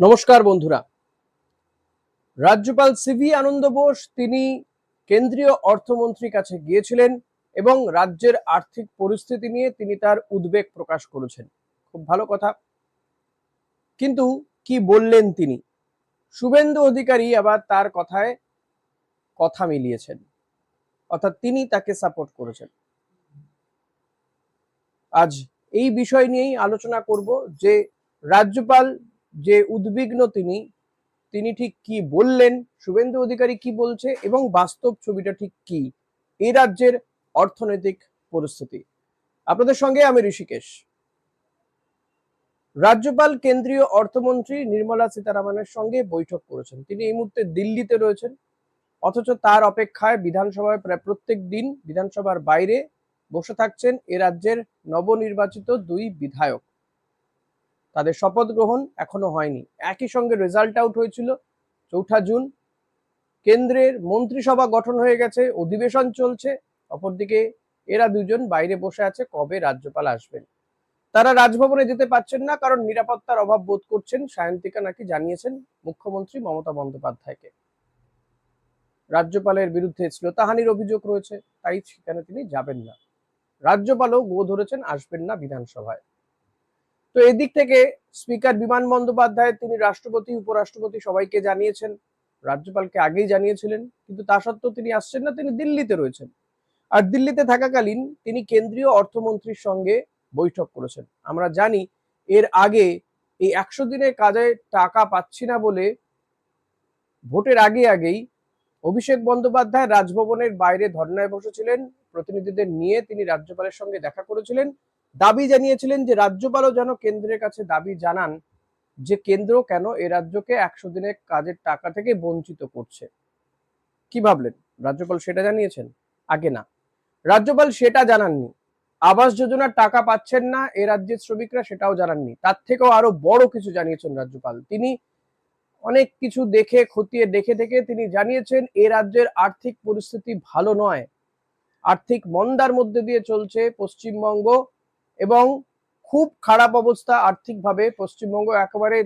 নমস্কার বন্ধুরা। রাজ্যপাল সিভি আনন্দ বোস তিনি কেন্দ্রীয় অর্থমন্ত্রীর কাছে গিয়েছিলেন এবং রাজ্যের আর্থিক পরিস্থিতি নিয়ে তিনি তার উদ্বেগ প্রকাশ করেছেন। খুব ভালো কথা। কিন্তু কি বললেন তিনি? শুভেন্দু অধিকারী আবার তার কথায় কথা মিলিয়েছেন। অর্থাৎ তিনি তাকে সাপোর্ট করেছেন। আজ এই বিষয় নিয়েই আলোচনা করব যে রাজ্যপাল যে উদ্বিগ্ন তিনি তিনি ঠিক কি বললেন, শুভেন্দু অধিকারী কি বলছে এবং বাস্তব ছবিটা ঠিক কি, এই রাজ্যের অর্থনৈতিক পরিস্থিতি। আপনাদের সঙ্গে আমি ঋষিকেশ। রাজ্যপাল কেন্দ্রীয় অর্থমন্ত্রী নির্মলা সীতারামনের সঙ্গে বৈঠক করেছেন। তিনি এই মুহূর্তে দিল্লিতে রয়েছেন, অথচ তার অপেক্ষায় বিধানসভায় প্রায় প্রত্যেক দিন বিধানসভার বাইরে বসে থাকছেন এ রাজ্যের নবনির্বাচিত দুই বিধায়ক। তাদের শপথ গ্রহণ এখনও হয়নি। একই সঙ্গে রেজাল্ট আউট হয়েছিল চৌঠা জুন। কেন্দ্রের মন্ত্রিসভা গঠন হয়ে গেছে, অধিবেশন চলছে। অপরদিকে এরা দুজন বাইরে বসে আছে কবে রাজ্যপাল আসবেন। তারা রাজভবনে যেতে পারছেন না কারণ নিরাপত্তার অভাব বোধ করছেন সায়ন্তিকা নাকি জানিয়েছেন মুখ্যমন্ত্রী মমতা বন্দ্যোপাধ্যায়কে। রাজ্যপালের বিরুদ্ধে শ্রোতাহানির অভিযোগ রয়েছে, তাই সেখানে তিনি যাবেন না। রাজ্যপালও গো ধরেছেন আসবেন না বিধানসভায়। তো এদিক থেকে স্পিকার বিমান বন্দ্যোপাধ্যায়, তিনি রাষ্ট্রপতি, উপরাষ্ট্রপতি সবাইকে জানিয়েছেন। রাজ্যপালকে আগেই জানিয়েছিলেন, কিন্তু তা সত্ত্বেও তিনি আসছেন না, তিনি দিল্লিতে রয়েছেন। আর দিল্লিতে থাকাকালীন তিনি কেন্দ্রীয় অর্থমন্ত্রীর সঙ্গে বৈঠক করেছেন। আমরা জানি এর আগে এই একশো দিনের কাজে টাকা পাচ্ছি না বলে ভোটের আগে আগেই অভিষেক বন্দ্যোপাধ্যায় রাজভবনের বাইরে ধর্নায় বসেছিলেন। প্রতিনিধিদের নিয়ে তিনি রাজ্যপালের সঙ্গে দেখা করেছিলেন। দাবি জানিয়েছিলেন যে রাজ্যপালও যেন কেন্দ্রের কাছে দাবি জানান যে কেন্দ্র কেন এ রাজ্যকে একশো দিনের কাজের টাকা থেকে বঞ্চিত করছে। কি ভাবলেন? রাজ্যপাল সেটা জানিয়েছেন? আগে না। রাজ্যপাল সেটা জানাননি। আবাস যোজনার টাকা পাচ্ছেন না এ রাজ্যের শ্রমিকরা সেটাও জানাননি। তার থেকেও আরও বড় কিছু জানিয়েছেন রাজ্যপাল। তিনি অনেক কিছু দেখে, খতিয়ে দেখে দেখে তিনি জানিয়েছেন, এ রাজ্যের আর্থিক পরিস্থিতি ভালো নয়। আর্থিক মন্দার মধ্যে দিয়ে চলছে পশ্চিমবঙ্গ। এবং খুব খারাপ অবস্থা আর্থিকভাবে পশ্চিমবঙ্গ একেবারে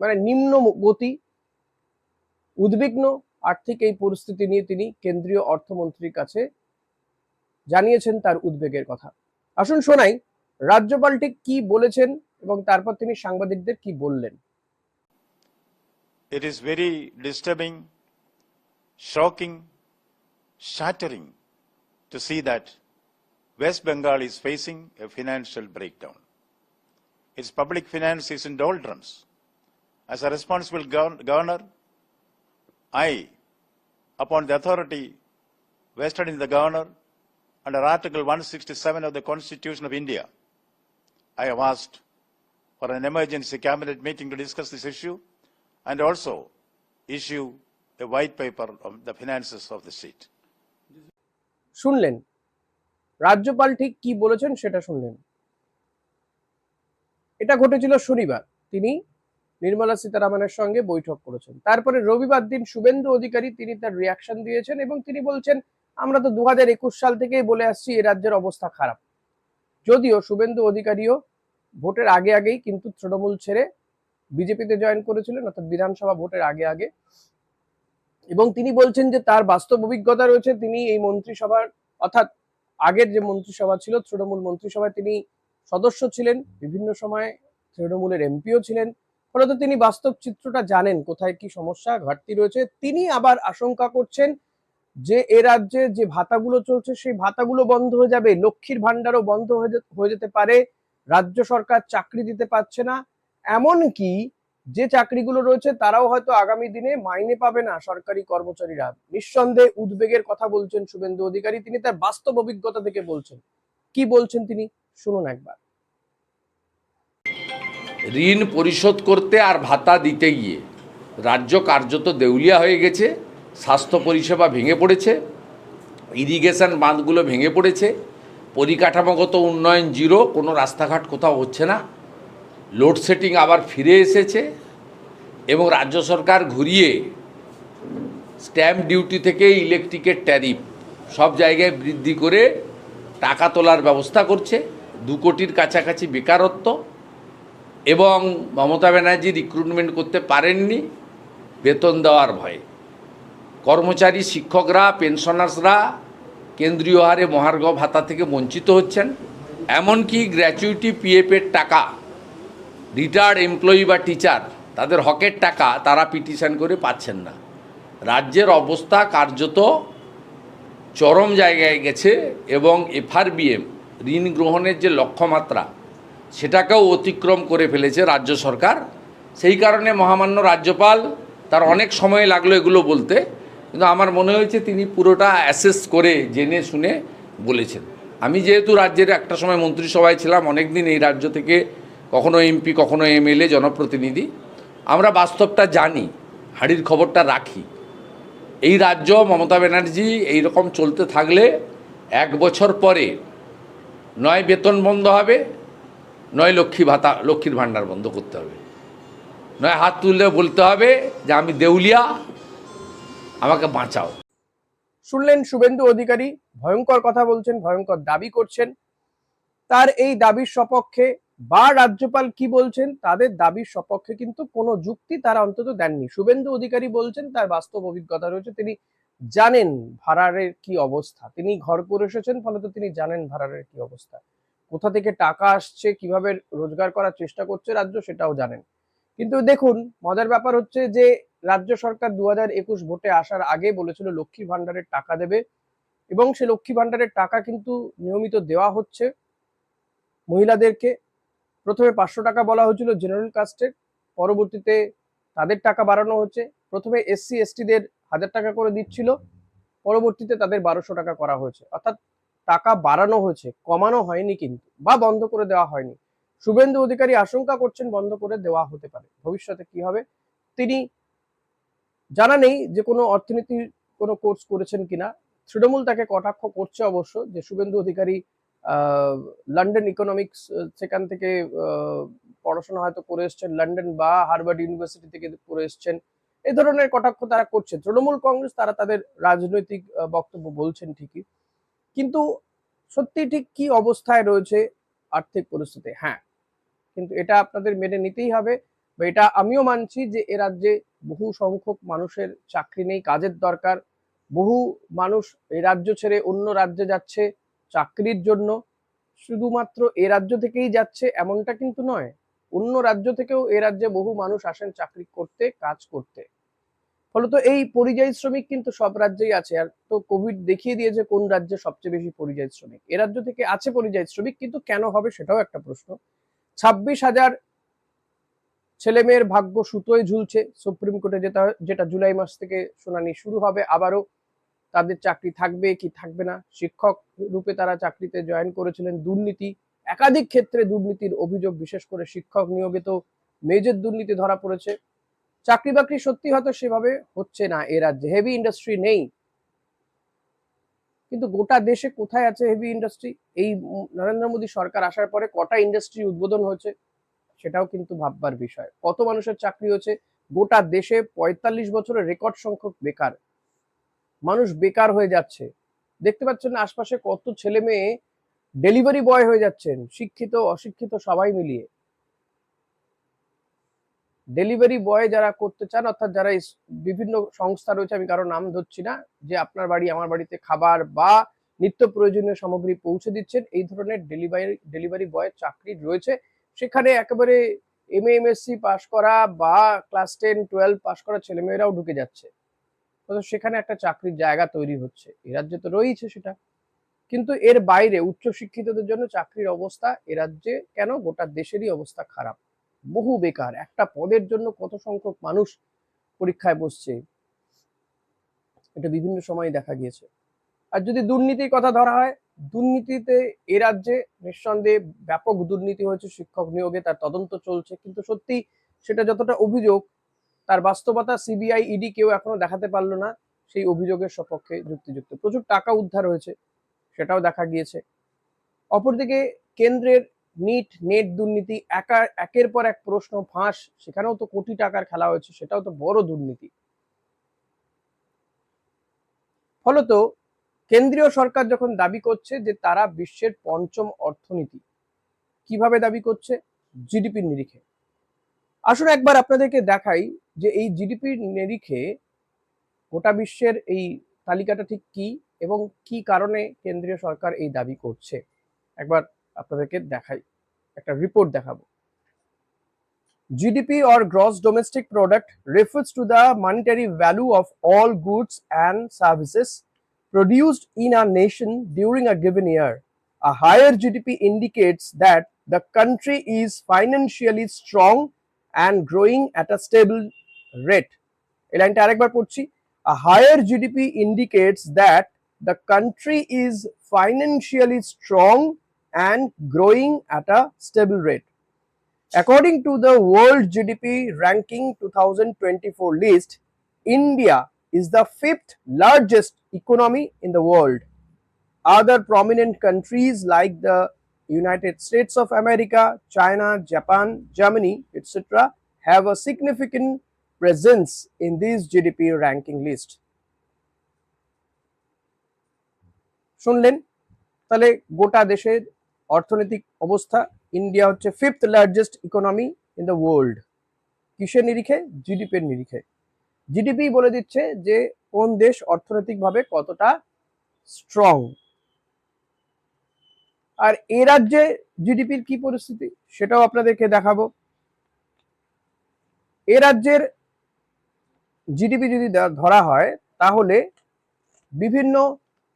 মানে নিম্ন গতি উদ্বিগ্ন আর্থিক এই পরিস্থিতি নিয়ে তিনি কেন্দ্রীয় অর্থমন্ত্রীর কাছে জানিয়েছেন তার উদ্বেগের কথা। আসুন শোনাই রাজ্যপাল ঠিক কি বলেছেন এবং তারপর তিনি সাংবাদিকদের কি বললেন? It is very disturbing, shocking, shattering to see that West Bengal is facing a financial breakdown. Its public finance is in doldrums. As a responsible gov- governor, I, upon the authority vested in the governor under Article 167 of the Constitution of India, I have asked for an emergency cabinet meeting to discuss this issue and also issue a white paper on the finances of the state. শুনলেন রাজ্যপাল ঠিক কি বলেছেন সেটা শুনলেন। এটা ঘটেছিল শনিবার। তিনি নির্মলা সীতারামনের সঙ্গে বৈঠক করেছেন। তারপরে রবিবার দিন শুভেন্দু অধিকারী তিনি তার রিয়াকশন দিয়েছেন এবং তিনি বলছেন, আমরা তো দুহাজার একুশ সাল থেকেই বলে আসছি এ রাজ্যের অবস্থা খারাপ। যদিও শুভেন্দু অধিকারীও ভোটের আগে আগেই কিন্তু তৃণমূল ছেড়ে বিজেপিতে জয়েন করেছিলেন, অর্থাৎ বিধানসভা ভোটের আগে আগে। এবং তিনি বলছেন যে তার বাস্তব অভিজ্ঞতা রয়েছে, তিনি এই মন্ত্রিসভার, অর্থাৎ আগের যে মন্ত্রিসভা ছিল, তৃণমূল মন্ত্রিসভায় তিনি সদস্য ছিলেন, বিভিন্ন সময় তৃণমূলের এমপিও ছিলেন। ফলত তিনি বাস্তব চিত্রটা জানেন কোথায় কি সমস্যা, ঘাটতি রয়েছে। তিনি আবার আশঙ্কা করছেন যে এ রাজ্যে যে ভাতাগুলো চলছে, সেই ভাতাগুলো বন্ধ হয়ে যাবে। লক্ষ্মীর ভান্ডারও বন্ধ হয়ে যেতে পারে। রাজ্য সরকার চাকরি দিতে পারছে না। এমনকি যে চাকরিগুলো রয়েছে তারাও হয়তো আগামী দিনে মাইনে পাবে না সরকারি কর্মচারীরা। নিঃসন্দেহে উদ্বেগের কথা বলছেন শুভেন্দু অধিকারী, তিনি তার বাস্তব অভিজ্ঞতা থেকে বলছেন। কি বলছেন তিনি? শুনুন একবার। ঋণ পরিশোধ করতে আর ভাতা দিতে গিয়ে রাজ্য কার্যত দেউলিয়া হয়ে গেছে, স্বাস্থ্য পরিষেবা ভেঙে পড়েছে ইরিগেশন বাঁধগুলো ভেঙে পড়েছে, পরিকাঠামোগত উন্নয়ন জিরো কোনো রাস্তাঘাট কোথাও হচ্ছে না। লোডশেডিং আবার ফিরে এসেছে এবং রাজ্য সরকার ঘুরিয়ে স্ট্যাম্প ডিউটি থেকে ইলেকট্রিকের ট্যারিফ সব জায়গায় বৃদ্ধি করে টাকা তোলার ব্যবস্থা করছে, দু কোটির কাছাকাছি বেকারত্ব এবং মমতা ব্যানার্জি রিক্রুটমেন্ট করতে পারেননি, বেতন দেওয়ার ভয়ে। কর্মচারী শিক্ষকরা পেনশনার্সরা কেন্দ্রীয় হারে মহার্ঘ ভাতা থেকে বঞ্চিত হচ্ছেন, এমনকি গ্র্যাচুইটি পিএফের টাকা রিটায়ার্ড এমপ্লয়ি বা টিচার তাদের হকের টাকা তারা পিটিশন করে পাচ্ছেন না। রাজ্যের অবস্থা কার্যত চরম জায়গায় গেছে এবং এফআরবিএম, ঋণ গ্রহণের যে লক্ষ্যমাত্রা, সেটাকেও অতিক্রম করে ফেলেছে রাজ্য সরকার। সেই কারণে মহামান্য রাজ্যপাল, তার অনেক সময় লাগল এগুলো বলতে, কিন্তু আমার মনে হয়েছে তিনি পুরোটা অ্যাসেস করে জেনে শুনে বলেছেন। আমি যেহেতু রাজ্যের একটা সময় মন্ত্রিসভায় ছিলাম অনেক দিন এই রাজ্য থেকে কখনো এমপি কখনো এমএলএ জনপ্রতিনিধি। আমরা বাস্তবটা জানি, হাড়ির খবরটা রাখি। এই রাজ্য মমতা ব্যানার্জি এই রকম চলতে থাকলে এক বছর পরে নয় বেতন বন্ধ হবে, নয় লক্ষ্মী ভাতা, লক্ষ্মীর ভাণ্ডার বন্ধ করতে হবে। নয় হাত তুললে বলতে হবে যে আমি দেউলিয়া, আমাকে বাঁচাও। শুনলেন শুভেন্দু অধিকারী, ভয়ঙ্কর কথা বলছেন, ভয়ঙ্কর দাবি করছেন। তার এই দাবির সপক্ষে বা রাজ্যপাল কি বলছেন, তাদের দাবির সপক্ষে কিন্তু কোনো যুক্তি তারা অন্তত দেননি। শুভেন্দু অধিকারী বলছেন, তার বাস্তব অভিজ্ঞতা রয়েছে, তিনি জানেন ভাড়ারের কি অবস্থা। তিনি ঘর করে এসেছেন, ফলত তিনি জানেন ভাড়ারের কি অবস্থা। কোথা থেকে টাকা আসছে, কীভাবে রোজগার করার চেষ্টা করছে রাজ্য সেটাও জানেন। কিন্তু দেখুন, মজার ব্যাপার হচ্ছে যে, রাজ্য সরকার দু হাজার একুশ ভোটে আসার আগে বলেছিল লক্ষ্মী ভান্ডারের টাকা দেবে এবং সে লক্ষ্মী ভান্ডারের টাকা কিন্তু নিয়মিত দেওয়া হচ্ছে মহিলাদেরকে। প্রথমে পাঁচশো টাকা বলা হয়েছিল জেনারেল কাস্টের পরবর্তীতে তাদের টাকা বাড়ানো হচ্ছে প্রথমে এসসি এসটিদের হাজার টাকা করে দিচ্ছিল, পরবর্তীতে তাদের বারোশো টাকা করা হয়েছে। অর্থাৎ টাকা বাড়ানো হয়েছে, কমানো হয়নি কিন্তু, বা বন্ধ করে দেওয়া হয়নি। শুভেন্দু অধিকারী আশঙ্কা করছেন বন্ধ করে দেওয়া হতে পারে। ভবিষ্যতে কি হবে? তিনি জানা নেই যে কোনো অর্থনীতির কোনো কোর্স করেছেন কিনা। তৃণমূল তাকে কটাক্ষ করছে অবশ্য যে শুভেন্দু অধিকারী লন্ডন ইকোনমিক্স সেখান থেকে পড়াশোনা হয়তো করে এসছেন। লন্ডন বা হার্ভার্ড ইউনিভার্সিটি থেকে পড়ে এসছেন। এই ধরনের কটাক্ষ তারা করছে। তৃণমূল কংগ্রেস, তারা তাদের রাজনৈতিক বক্তব্য বলছেন ঠিকই। কিন্তু সত্যি ঠিক কি অবস্থায় রয়েছে আর্থিক পরিস্থিতি? হ্যাঁ কিন্তু এটা আপনাদের মেনে নিতেই হবে। বা এটা আমিও মানছি যে এ রাজ্যে বহু সংখ্যক মানুষের চাকরি নেই, কাজের দরকার। বহু মানুষ এই রাজ্য ছেড়ে অন্য রাজ্যে যাচ্ছে। চাকরির জন্য শুধুমাত্র এ রাজ্য থেকেই যাচ্ছে এমনটা কিন্তু নয়। অন্য রাজ্য থেকেও এ রাজ্যে বহু মানুষ আসেন চাকরি করতে, কাজ করতে। ফলত এই পরিযায়ী শ্রমিক কিন্তু সব রাজ্যেই আছে। আর তো কোভিড দেখিয়ে দিয়েছে কোন রাজ্যে সবচেয়ে বেশি পরিযায়ী শ্রমিক। এ রাজ্য থেকে আছে পরিযায়ী শ্রমিক, কিন্তু কেন হবে সেটাও একটা প্রশ্ন। ছাব্বিশ হাজার ছেলে মেয়ের ভাগ্য সুতোয় ঝুলছে। সুপ্রিম কোর্টে যেটা যেটা জুলাই মাস থেকে শুনানি শুরু হবে। আবারও তাদের চাকরি থাকবে কি থাকবে না। শিক্ষক রূপে তারা চাকরিতে জয়েন করেছিলেন দুর্নীতি। একাধিক ক্ষেত্রে দুর্নীতির অভিযোগ, বিশেষ করে শিক্ষক নিয়োগে তো মেজর দুর্নীতি ধরা পড়েছে। চাকরি বাকরি সত্যি হয়তো সেভাবে হচ্ছে না এ রাজ্যে। হেভি ইন্ডাস্ট্রি নেই। কিন্তু গোটা দেশে কোথায় আছে হেভি ইন্ডাস্ট্রি এই নরেন্দ্র মোদী সরকার আসার পরে কটা ইন্ডাস্ট্রি উদ্বোধন হয়েছে সেটাও কিন্তু ভাববার বিষয়। কত মানুষের চাকরি হচ্ছে গোটা দেশে পঁয়তাল্লিশ বছরের রেকর্ড সংখ্যক বেকার। মানুষ বেকার হয়ে যাচ্ছে। দেখতে পাচ্ছেন আশপাশে কত ছেলে মেয়ে ডেলিভারি বয় হয়ে যাচ্ছেন, শিক্ষিত, অশিক্ষিত সবাই মিলিয়ে। ডেলিভারি বয় যারা করতে চান, অর্থাৎ যারা বিভিন্ন সংস্থা রয়েছে, আমি কারও নাম ধরছি না, যে আপনার বাড়ি, আমার বাড়িতে খাবার বা নিত্য প্রয়োজনীয় সামগ্রী পৌঁছে দিচ্ছেন, এই ধরনের ডেলিভারি ডেলিভারি বয়ের চাকরি রয়েছে। সেখানে একেবারে এম এমএসসি পাশ করা বা ক্লাস টেন টুয়েলভ পাশ করা ছেলেমেয়েরাও ঢুকে যাচ্ছে। তো সেখানে একটা চাকরির জায়গা তৈরি হচ্ছে। এ রাজ্যে তো রয়েছে সেটা। কিন্তু এর বাইরে উচ্চশিক্ষিতদের জন্য চাকরির অবস্থা এ রাজ্যে কেন? গোটা দেশেরই অবস্থা খারাপ। বহু বেকার। একটা পদের জন্য কত সংখ্যক মানুষ পরীক্ষায় বসছে। এটা বিভিন্ন সময় দেখা গিয়েছে। আর যদি দুর্নীতির কথা ধরা হয়, দুর্নীতিতে এ রাজ্যে নিঃসন্দেহে ব্যাপক দুর্নীতি হয়েছে, শিক্ষক নিয়োগে তার তদন্ত চলছে। কিন্তু সত্যি সেটা যতটা অভিযোগ তার বাস্তবতা সিবিআই ইডি কেউ এখনও দেখাতে পারল না, সেই অভিযোগের সপক্ষে যুক্তিযুক্ত। প্রচুর টাকা উদ্ধার হয়েছে, সেটাও দেখা গিয়েছে। অপরদিকে কেন্দ্রের নিট, নেট দুর্নীতি, একা, একের পর এক প্রশ্ন, ফাঁস, সেখানেও তো কোটি টাকার খেলা হয়েছে, সেটাও তো বড় দুর্নীতি। ফলত কেন্দ্রীয় সরকার যখন দাবি করছে যে তারা বিশ্বের পঞ্চম অর্থনীতি, কীভাবে দাবি করছে? জিডিপির নিরিখে। আসুন একবার আপনাদেরকে দেখাই যে এই জিডিপি নিরিখে গোটা বিশ্বের এই তালিকাটা ঠিক কি এবং কি কারণে কেন্দ্রীয় সরকার এই দাবি করছে? একবার আপনাদেরকে দেখাই, একটা রিপোর্ট দেখাবো। GDP or gross domestic product refers to the monetary value of all goods and services produced in a nation during a given year a higher GDP indicates that the country is financially strong and growing at a stable rate. এই লাইনটা আরেকবার পড়ছি A higher GDP indicates that the country is financially strong and growing at a stable rate. According to the World GDP Ranking 2024 list, India is the fifth largest economy in the world. Other prominent countries like the United States of America, China, Japan, Germany, etc., have a significant presence in this GDP ranking list. শুনলেন? তাহলে গোটা দেশের অর্থনৈতিক অবস্থা India হচ্ছে fifth largest economy in the world কিসের নিরিখে? জিডিপির নিরিখে। জিডিপি বলে দিচ্ছে যে কোন দেশ অর্থনৈতিকভাবে কতটা স্ট্রং আর এ রাজ্যে জিডিপির কি পরিস্থিতি? সেটাও আপনাদেরকে দেখাবো। এ রাজ্যের জিডিপি যদি ধরা হয়, তাহলে বিভিন্ন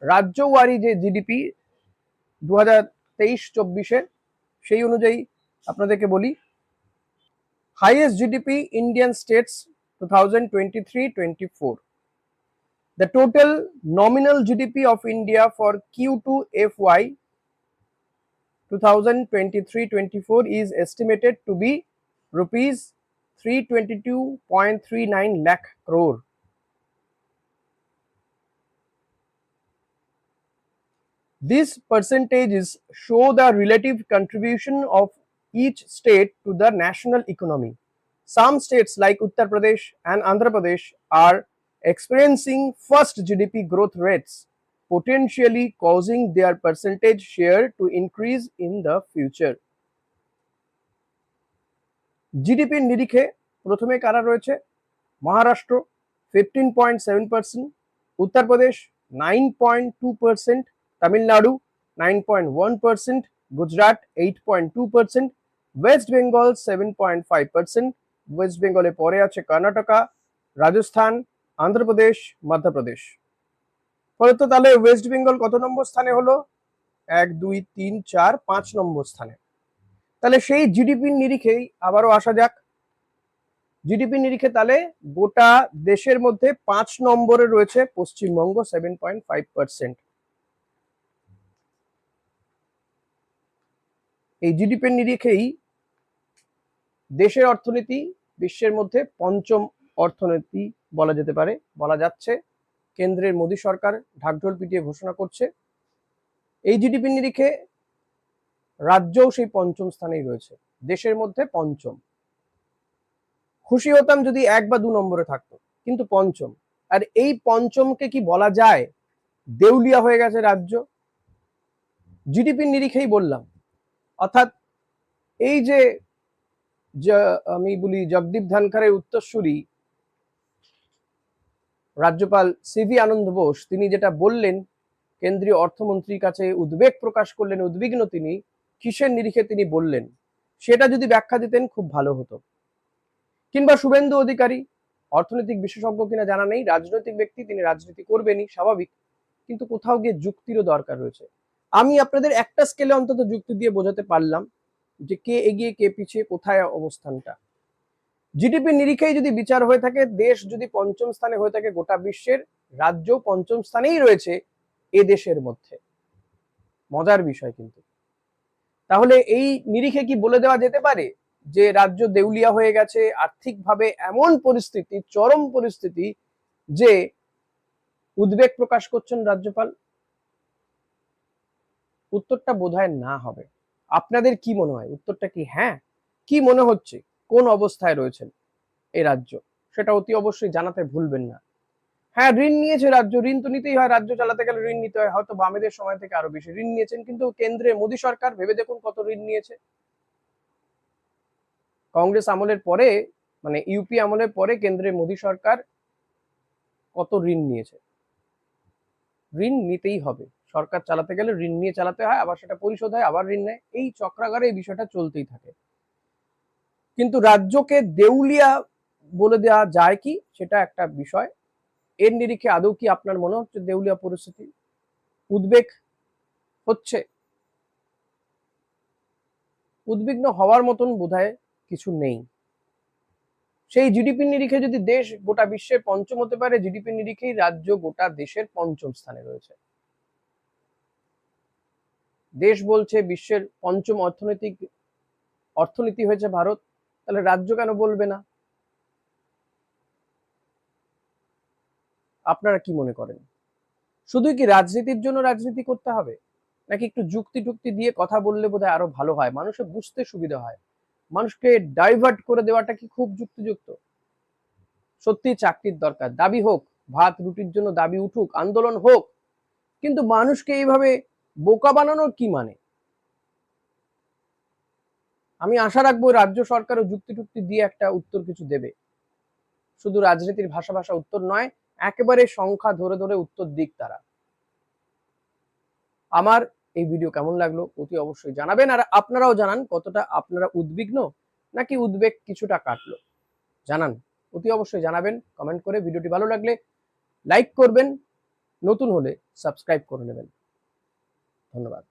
রাজ্যওয়ারি যে জিডিপি দু হাজার তেইশ সেই অনুযায়ী আপনাদেরকে বলি highest GDP Indian states two thousand twenty three twenty four the total nominal GDP of India for Q two F Y 2023-24 is estimated to be rupees 322.39 lakh crore. These percentages show the relative contribution of each state to the national economy. Some states like Uttar Pradesh and Andhra Pradesh are experiencing first GDP growth rates potentially causing their percentage share to increase in the future. জিডিপির নিরিখে প্রথমে কারা রয়েছে? Maharashtra fifteen point seven percent Uttar Pradesh nine point two percent Tamil Nadu nine point one percent Gujarat eight point two percent West Bengal seven point five percent West বেঙ্গলে পরে আছে কর্ণাটকা, রাজস্থান, আন্ধ্রপ্রদেশ, মধ্যপ্রদেশ। ফলত তাহলে ওয়েস্ট বেঙ্গল কত নম্বর স্থানে হলো? এক, দুই, তিন, চার, পাঁচ নম্বর স্থানে। তাহলে সেই জিডিপির নিরিখেই আবারও আসা যাক। জিডিপি নিরিখে তাহলে গোটা দেশের মধ্যে পাঁচ নম্বরে রয়েছে Paschimbanga seven point five percent এই জিডিপির নিরিখেই দেশের অর্থনীতি বিশ্বের মধ্যে পঞ্চম অর্থনীতি বলা যেতে পারে, বলা যাচ্ছে। কেন্দ্রের মোদী সরকার ঢাকঢোল পিটিয়ে ঘোষণা করছে। এই জিডিপি নিরিখে রাজ্যও সেই পঞ্চম স্থানেই রয়েছে। দেশের মধ্যে পঞ্চম। খুশি হতাম যদি এক বা দু নম্বরে থাকতো, কিন্তু পঞ্চম। আর এই পঞ্চমকে কি বলা যায়? দেউলিয়া হয়ে গেছে রাজ্য। জিডিপির নিরিখেই বললাম। অর্থাৎ এই যে আমি বলি জগদীপ ধনখড়ের উত্তরসূরি, রাজ্যপাল সিভি আনন্দ বোস, তিনি যেটা বললেন, কেন্দ্রীয় অর্থমন্ত্রীর কাছে উদ্বেগ প্রকাশ করলেন, উদ্বিগ্ন তিনি কিসের নিরিখে তিনি বললেন? সেটা যদি ব্যাখ্যা দিতেন খুব ভালো হতো। কিংবা শুভেন্দু অধিকারী, অর্থনৈতিক বিশেষজ্ঞ কিনা জানা নেই, রাজনৈতিক ব্যক্তি, তিনি রাজনীতি করবেনই, স্বাভাবিক। কিন্তু কোথাও গিয়ে যুক্তিরও দরকার রয়েছে। আমি আপনাদের একটা স্কেলে অন্তত যুক্তি দিয়ে বোঝাতে পারলাম যে কে এগিয়ে, কে পিছিয়ে, কোথায় অবস্থানটা। জিডিপি নিরিখেই যদি বিচার হয়ে থাকে, দেশ যদি পঞ্চম স্থানে হয়ে থাকে গোটা বিশ্বের রাজ্য পঞ্চম স্থানেই রয়েছে এ দেশের মধ্যে। মজার বিষয় কিন্তু। তাহলে এই নিরিখে কি বলে দেওয়া যেতে পারে? যে রাজ্য দেউলিয়া হয়ে গেছে, আর্থিকভাবে এমন পরিস্থিতি, চরম পরিস্থিতি যে উদ্বেগ প্রকাশ করছেন রাজ্যপাল? উত্তরটা বোধহয় না হবে। আপনাদের কি মনে হয়? উত্তরটা কি হ্যাঁ? কি মনে হচ্ছে? কোন অবস্থায় রয়েছেন এই রাজ্য? সেটা অতি অবশ্যই জানাতে ভুলবেন না। হ্যাঁ ঋণ নিয়েছে রাজ্য, ঋণ তো নিতেই হয়, রাজ্য চালাতে গেলে ঋণ নিতে হয়, হয়তো বামেদের সময় থেকে আরও বেশি। ঋণ নিয়েছেন কিন্তু কেন্দ্রে মোদী সরকার, ভেবে দেখুন কত ঋণ নিয়েছে। কংগ্রেস আমলের পরে মানে ইউপি আমলের পরে কেন্দ্রে মোদী সরকার কত ঋণ নিয়েছে। ঋণ নিতেই হবে। সরকার চালাতে গেলে ঋণ নিয়ে চালাতে হয়, আবার সেটা পরিশোধ হয়, আবার ঋণ নেয়। এই চক্রাগারে এই বিষয়টা চলতেই থাকে। কিন্তু রাজ্যকে দেউলিয়া বলে দেওয়া যায় কি? সেটা একটা বিষয়। এর নিরিখে আদৌ কি আপনার মনে হচ্ছে দেউলিয়া পরিস্থিতি উদ্বেগ হচ্ছে? উদ্বিগ্ন হওয়ার মতন বোধহয় কিছু নেই। সেই জিডিপির নিরিখে যদি দেশ গোটা বিশ্বের পঞ্চম হতে পারে জিডিপির নিরিখেই রাজ্য গোটা দেশের পঞ্চম স্থানে রয়েছে। দেশ বলছে বিশ্বের পঞ্চম অর্থনৈতিক, অর্থনীতি হয়েছে ভারত। তাহলে রাজ্য কেন বলবে না? আপনারা কি মনে করেন? শুধুই কি রাজনীতির জন্য রাজনীতি করতে হবে? নাকি একটু যুক্তি টুক্তি দিয়ে কথা বললে বোধহয় আরও ভালো হয়? মানুষের বুঝতে সুবিধা হয়। মানুষকে ডাইভার্ট করে দেওয়াটা কি খুব যুক্তিযুক্ত? সত্যি চাকরির দরকার। দাবি হোক, ভাত রুটির জন্য দাবি উঠুক, আন্দোলন হোক, কিন্তু মানুষকে এইভাবে বোকা বানানোর কি মানে? আমি আশা রাখব রাজ্য সরকারও যুক্তি টুক্তি দিয়ে একটা উত্তর কিছু দেবে। শুধু রাজনীতির ভাষা ভাষা উত্তর নয় একেবারে সংখ্যা ধরে ধরে উত্তর দিক তারা। আমার এই ভিডিও কেমন লাগল অতি অবশ্যই জানাবেন। আর আপনারাও জানান কতটা আপনারা উদ্বিগ্ন নাকি উদ্বেগ কিছুটা কাটলো। জানান, অতি অবশ্যই জানাবেন কমেন্ট করে ভিডিওটি ভালো লাগলে লাইক করবেন, নতুন হলে সাবস্ক্রাইব করে নেবেন। ধন্যবাদ।